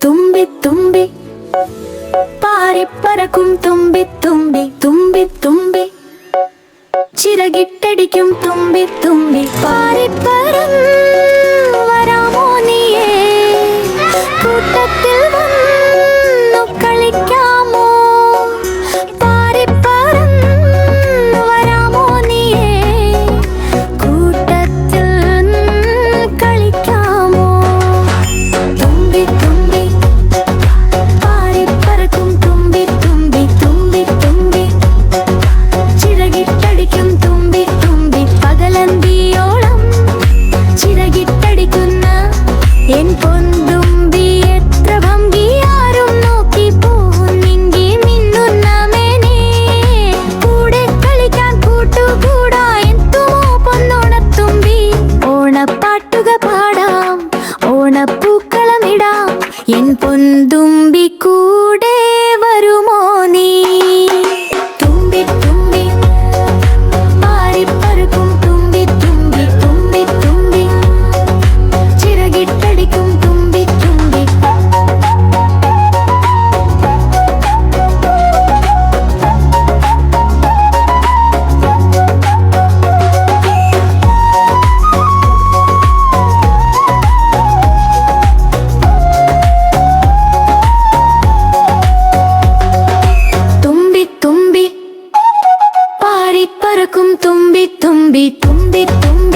തുമ്പി തുമ്പി പാറിപ്പറക്കും തുമ്പി തുമ്പി തുമ്പി തുമ്പി ചിറകിട്ടടിക്കും തുമ്പി തുമ്പി പാറിപ്പറ പെരുന്തുമ്പിക്കൂടെ വരുമോ? பாடி பறக்கும் தும்பி தும்பி தும்பி தும்பி.